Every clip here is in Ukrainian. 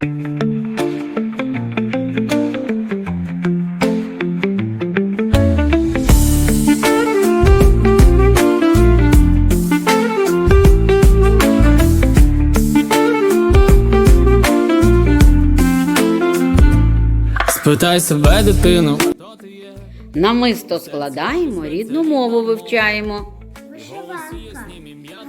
Спитай себе, дитину, Намисто складаємо, рідну мову вивчаємо.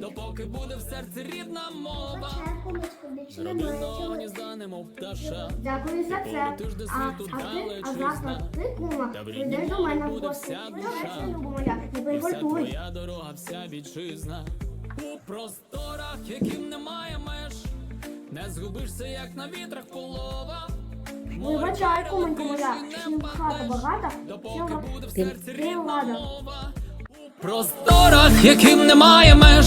допоки буде в серці рідна мова. Родинного гнізда, немов пташа. Дякую за це. Ти ж до світу а ти, далеч а не завтра зна. ти, кума, Та в рідній до буде вся душа. не І вся твоя дорога, вся вітчизна. У просторах, яким немає меж. Не згубишся, як на вітрах полова. Вибачай, кумонька моя, чим хата багата, Допоки буде в серці рідна мова. Просторах, яким немає меж.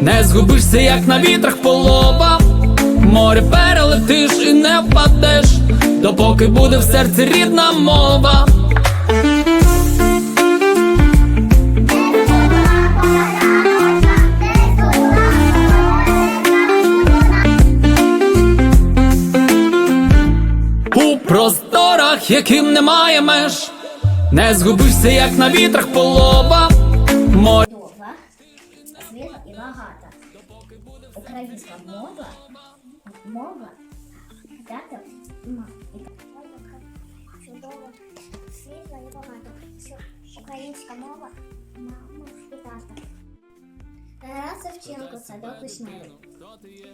Не згубишся, як на вітрах полова. Море перелетиш і не впадеш, допоки буде в серці рідна мова. У просторах, яким немає меж, не згубишся, як на вітрах полова. Море Довга, світла і багата. Українська мова, мова, дата, ма. Чудова, світла і багата. Українська мова, мама і тата. Тарас Савченко, садок вишневий.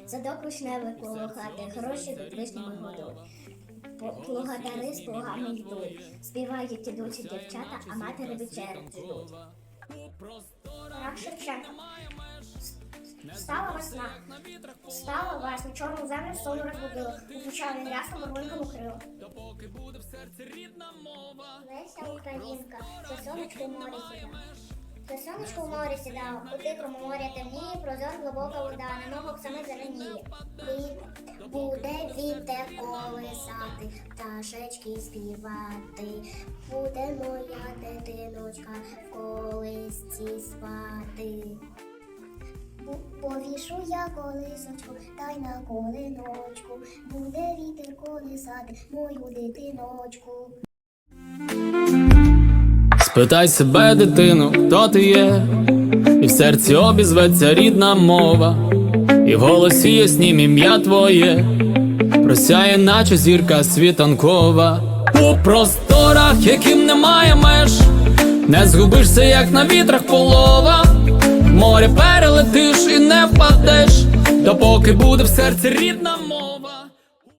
Садок вишневий коло хати, гроші від годують. По- Благодари з плугами йдуть. Співають ідучі дівчата, а матері вечерять. Тарас Шевченко. Стала весна. Стала весна, чорну землю сон розбудила. Звучали рясно бурбинком укрила. Леся Українка, це сонечко в морі сідав. Це сонечко в морі сідало, у тихому морі темніє, прозор глибока вода, на ногах саме зеленіє. Буде вітер колисати, пташечки співати. Буде моя дитиночка в колисці спати. Повішу я колисочку, та й на колиночку, буде вітер колисати мою дитиночку. Спитай себе, дитину, хто ти є, і в серці обізветься рідна мова, і в голосі яснім ім'я твоє, просяє, наче зірка світанкова. У просторах, яким немає меж, не згубишся, як на вітрах полова. Море перелетиш і не впадеш, допоки буде в серці рідна мова.